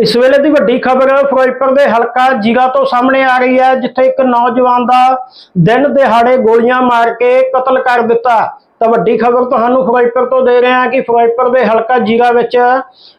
ਇਸ ਵੇਲੇ ਦੀ ਵੱਡੀ ਖਬਰ ਫਿਰੋਜ਼ਪੁਰ ਦੇ ਹਲਕਾ ਜੀਰਾ ਤੋਂ ਸਾਹਮਣੇ ਆ ਰਹੀ ਹੈ, ਜਿੱਥੇ ਇੱਕ ਨੌਜਵਾਨ ਦਾ ਦਿਨ ਦਿਹਾੜੇ ਗੋਲੀਆਂ ਮਾਰ ਕੇ ਕਤਲ ਕਰ ਦਿੱਤਾ। ਤਾਂ ਵੱਡੀ ਖਬਰ ਤੁਹਾਨੂੰ ਫਿਰੋਜ਼ਪੁਰ ਤੋਂ ਦੇ ਰਹੇ ਹਾਂ ਕਿ ਫਿਰੋਜ਼ਪੁਰ ਦੇ ਹਲਕਾ ਜੀਰਾ ਵਿੱਚ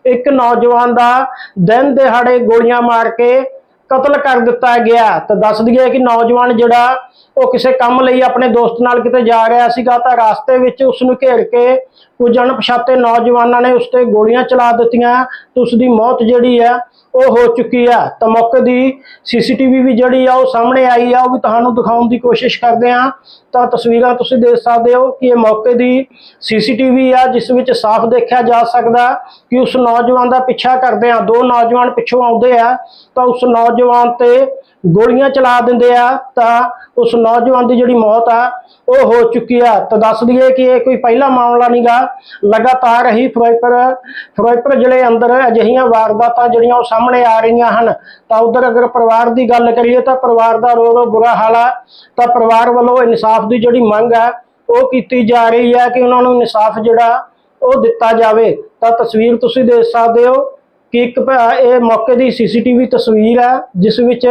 ਇੱਕ ਨੌਜਵਾਨ ਦਾ ਦਿਨ ਦਿਹਾੜੇ ਗੋਲੀਆਂ ਮਾਰ ਕੇ ਕਤਲ ਕਰ ਦਿੱਤਾ ਗਿਆ। ਤਾਂ ਦੱਸ ਦਈਏ ਕਿ ਨੌਜਵਾਨ ਜਿਹੜਾ ਉਹ ਕਿਸੇ ਕੰਮ ਲਈ ਆਪਣੇ ਦੋਸਤ ਨਾਲ ਕਿਤੇ ਜਾ ਰਿਹਾ ਸੀਗਾ ਤਾਂ ਰਾਸਤੇ ਵਿੱਚ ਉਸ ਨੂੰ ਘੇਰ ਕੇ ਕੁਝ ਅਣਪਛਾਤੇ ਨੌਜਵਾਨਾਂ ਨੇ ਉਸ ਤੇ ਗੋਲੀਆਂ ਚਲਾ ਦਿੱਤੀਆਂ। ਤੇ ਉਸ ਦੀ ਮੌਤ ਜਿਹੜੀ ਹੈ, ਉਹ ਹੋ ਚੁੱਕੀ ਹੈ। ਤਾਂ ਮੌਕੇ ਦੀ ਸੀਸੀਟੀਵੀ ਵੀ ਜਿਹੜੀ ਆ, ਉਹ ਸਾਹਮਣੇ ਆਈ ਆ। ਉਹ ਵੀ ਤੁਹਾਨੂੰ ਦਿਖਾਉਣ ਦੀ ਕੋਸ਼ਿਸ਼ ਕਰਦੇ ਆ ਤਾਂ ਤਸਵੀਰਾਂ ਤੁਸੀਂ ਦੇਖ ਸਕਦੇ ਹੋ ਕਿ ਇਹ ਮੌਕੇ ਦੀ ਸੀਸੀਟੀਵੀ ਆ, ਜਿਸ ਵਿੱਚ ਸਾਫ਼ ਦੇਖਿਆ ਜਾ ਸਕਦਾ ਕਿ ਉਸ ਨੌਜਵਾਨ ਦਾ ਪਿੱਛਾ ਕਰਦੇ ਆ ਦੋ ਨੌਜਵਾਨ ਪਿੱਛੋਂ ਆਉਂਦੇ ਆ। ਤਾਂ ਉਸ ਨੌਜਵਾਨ ਤੇ ਗੋਲੀਆਂ ਚਲਾ ਦਿੰਦੇ ਆ, ਤਾਂ ਉਸ ਨੌਜਵਾਨ ਦੀ ਜਿਹੜੀ ਮੌਤ ਆ, ਉਹ ਹੋ ਚੁੱਕੀ ਆ। ਤਾਂ ਦੱਸ ਦਈਏ ਕਿ ਇਹ ਕੋਈ ਪਹਿਲਾ ਮਾਮਲਾ ਨਹੀਂਗਾ ਲਗਾਤਾਰ ਹੀ ਫਿਰੋਜ਼ਪੁਰ ਫਿਰੋਜ਼ਪੁਰ ਜ਼ਿਲ੍ਹੇ ਅੰਦਰ ਅਜਿਹੀਆਂ ਵਾਰਦਾਤਾਂ ਜਿਹੜੀਆਂ ਉਹ ਸਾਹਮਣੇ ਆ ਰਹੀਆਂ ਹਨ। ਤਾਂ ਉਧਰ ਅਗਰ ਪਰਿਵਾਰ ਦੀ ਗੱਲ ਕਰੀਏ ਤਾਂ ਪਰਿਵਾਰ ਦਾ ਰੋ ਰੋ ਬੁਰਾ ਹਾਲ ਆ। ਤਾਂ ਪਰਿਵਾਰ ਵੱਲੋਂ ਇਨਸਾਫ ਦੀ ਜਿਹੜੀ ਮੰਗ ਆ, ਉਹ ਕੀਤੀ ਜਾ ਰਹੀ ਹੈ ਕਿ ਉਹਨਾਂ ਨੂੰ ਇਨਸਾਫ ਜਿਹੜਾ, ਉਹ ਦਿੱਤਾ ਜਾਵੇ। ਤਾਂ ਤਸਵੀਰ ਤੁਸੀਂ ਦੇਖ ਸਕਦੇ ਹੋ। ਕਿ ਇੱਕ ਇਹ ਮੌਕੇ ਦੀ ਸੀਸੀਟੀਵੀ ਤਸਵੀਰ ਹੈ ਜਿਸ ਵਿੱਚ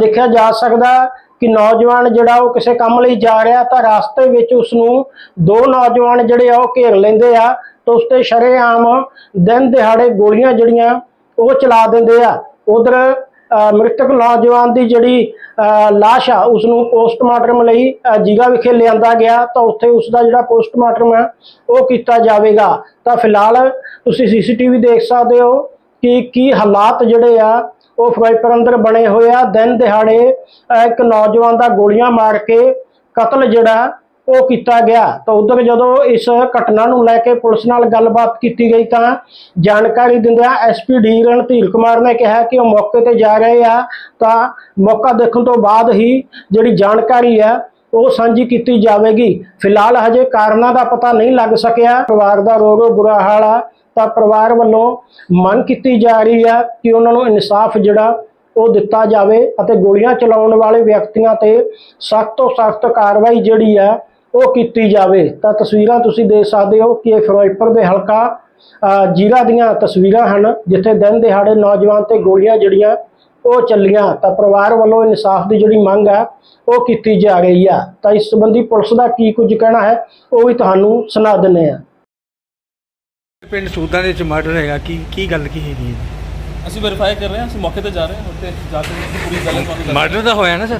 ਦੇਖਿਆ ਜਾ ਸਕਦਾ ਕਿ ਨੌਜਵਾਨ ਜਿਹੜਾ ਉਹ ਕਿਸੇ ਕੰਮ ਲਈ ਜਾ ਰਿਹਾ ਤਾਂ ਰਸਤੇ ਵਿੱਚ ਉਸ ਨੂੰ ਦੋ ਨੌਜਵਾਨ ਜਿਹੜੇ ਆ ਉਹ ਘੇਰ ਲੈਂਦੇ ਆ ਤਾਂ ਉਸ ਤੇ ਸ਼ਰੇਆਮ ਦਿਨ ਦਿਹਾੜੇ ਗੋਲੀਆਂ ਜਿਹੜੀਆਂ ਉਹ ਚਲਾ ਦਿੰਦੇ ਆ। ਉਧਰ ਮ੍ਰਿਤਕ ਨੌਜਵਾਨ ਦੀ ਜਿਹੜੀ ਅ, ਲਾਸ਼ ਆ ਉਸ ਨੂੰ ਪੋਸਟਮਾਰਟਮ ਲਈ ਜੀਗਾ ਵਿਖੇ ਲਿਆਂਦਾ ਗਿਆ ਤਾਂ ਉੱਥੇ ਉਸ ਦਾ ਜਿਹੜਾ ਪੋਸਟਮਾਰਟਮ ਹੈ ਉਹ ਕੀਤਾ ਜਾਵੇਗਾ। ਤਾਂ ਫਿਲਹਾਲ ਤੁਸੀਂ ਸੀਸੀਟੀਵੀ ਦੇਖ ਸਕਦੇ ਹੋ। ਕਿ ਕੀ ਹਾਲਾਤ ਜਿਹੜੇ ਆ, ਉਹ ਫਿਰੋਜ਼ਪੁਰ ਅੰਦਰ ਬਣੇ ਹੋਏ ਆ। ਦਿਨ ਦਿਹਾੜੇ ਇੱਕ ਨੌਜਵਾਨ ਦਾ ਗੋਲੀਆਂ ਮਾਰ ਕੇ ਕਤਲ ਜਿਹੜਾ, ਉਹ ਕੀਤਾ ਗਿਆ। ਤਾਂ ਉਧਰ ਜਦੋਂ ਇਸ ਘਟਨਾ ਨੂੰ ਲੈ ਕੇ ਪੁਲਿਸ ਨਾਲ ਗੱਲਬਾਤ ਕੀਤੀ ਗਈ ਤਾਂ ਜਾਣਕਾਰੀ ਦਿੰਦਿਆਂ ਐਸਪੀ ਡੀ ਰਣਧੀਰ ਕੁਮਾਰ ਨੇ ਕਿਹਾ ਕਿ ਉਹ ਮੌਕੇ ਤੇ ਜਾ ਰਹੇ ਆ। ਤਾਂ ਮੌਕਾ ਦੇਖਣ ਤੋਂ ਬਾਅਦ ਹੀ ਜਿਹੜੀ ਜਾਣਕਾਰੀ ਹੈ ਉਹ ਸਾਂਝੀ ਕੀਤੀ ਜਾਵੇਗੀ। ਫਿਲਹਾਲ ਹਜੇ ਕਾਰਨਾਂ ਦਾ ਪਤਾ ਨਹੀਂ ਲੱਗ ਸਕਿਆ। ਪਰਿਵਾਰ ਦਾ ਰੋ ਰੋ ਬੁਰਾ ਹਾਲ ਆ, ਤਾਂ ਪਰਿਵਾਰ ਵੱਲੋਂ ਮੰਗ ਕੀਤੀ ਜਾ ਰਹੀ ਹੈ ਕਿ ਉਹਨਾਂ ਨੂੰ ਇਨਸਾਫ ਜਿਹੜਾ ਉਹ ਦਿੱਤਾ ਜਾਵੇ ਅਤੇ ਗੋਲੀਆਂ ਚਲਾਉਣ ਵਾਲੇ ਵਿਅਕਤੀਆਂ ਤੇ ਸਖਤ ਤੋਂ ਸਖਤ ਕਾਰਵਾਈ ਜਿਹੜੀ ਹੈ ਉਹ ਕੀਤੀ ਜਾਵੇ। ਤਾਂ ਤਸਵੀਰਾਂ ਤੁਸੀਂ ਦੇਖ ਸਕਦੇ ਹੋ ਕਿ ਇਹ ਫਿਰੋਜ਼ਪੁਰ ਦੇ ਹਲਕਾ ਜੀਰਾ ਦੀਆਂ ਤਸਵੀਰਾਂ ਹਨ, ਜਿੱਥੇ ਦਿਨ ਦਿਹਾੜੇ ਨੌਜਵਾਨ ਤੇ ਗੋਲੀਆਂ ਜਿਹੜੀਆਂ ਉਹ ਚੱਲੀਆਂ ਤਾਂ ਪਰਿਵਾਰ ਵੱਲੋਂ ਇਨਸਾਫ ਦੀ ਜਿਹੜੀ ਮੰਗ ਹੈ ਉਹ ਕੀਤੀ ਜਾ ਰਹੀ ਆ। ਤਾਂ ਇਸ ਸੰਬੰਧੀ ਪੁਲਿਸ ਦਾ ਕੀ ਕੁਝ ਕਹਿਣਾ ਹੈ ਉਹ ਵੀ ਤੁਹਾਨੂੰ ਸੁਣਾ ਦਿੰਨੇ ਆ ਪਿੰਡ ਸੂਦਾਂ ਦੇ ਵਿੱਚ ਮਰਡਰ ਹੈਗਾ ਕੀ ਕੀ ਗੱਲ ਕੀ ਹੈਗੀ ਹੈ ਅਸੀਂ ਵੈਰੀਫਾਈ ਕਰ ਰਹੇ ਹਾਂ ਅਸੀਂ ਮੌਕੇ ਤੇ ਜਾ ਰਹੇ ਹਾਂ ਉੱਥੇ ਜਾ ਕੇ ਪੂਰੀ ਗੱਲ ਤੁਹਾਨੂੰ ਮਰਡਰ ਤਾਂ ਹੋਇਆ ਨਾ ਸਰ?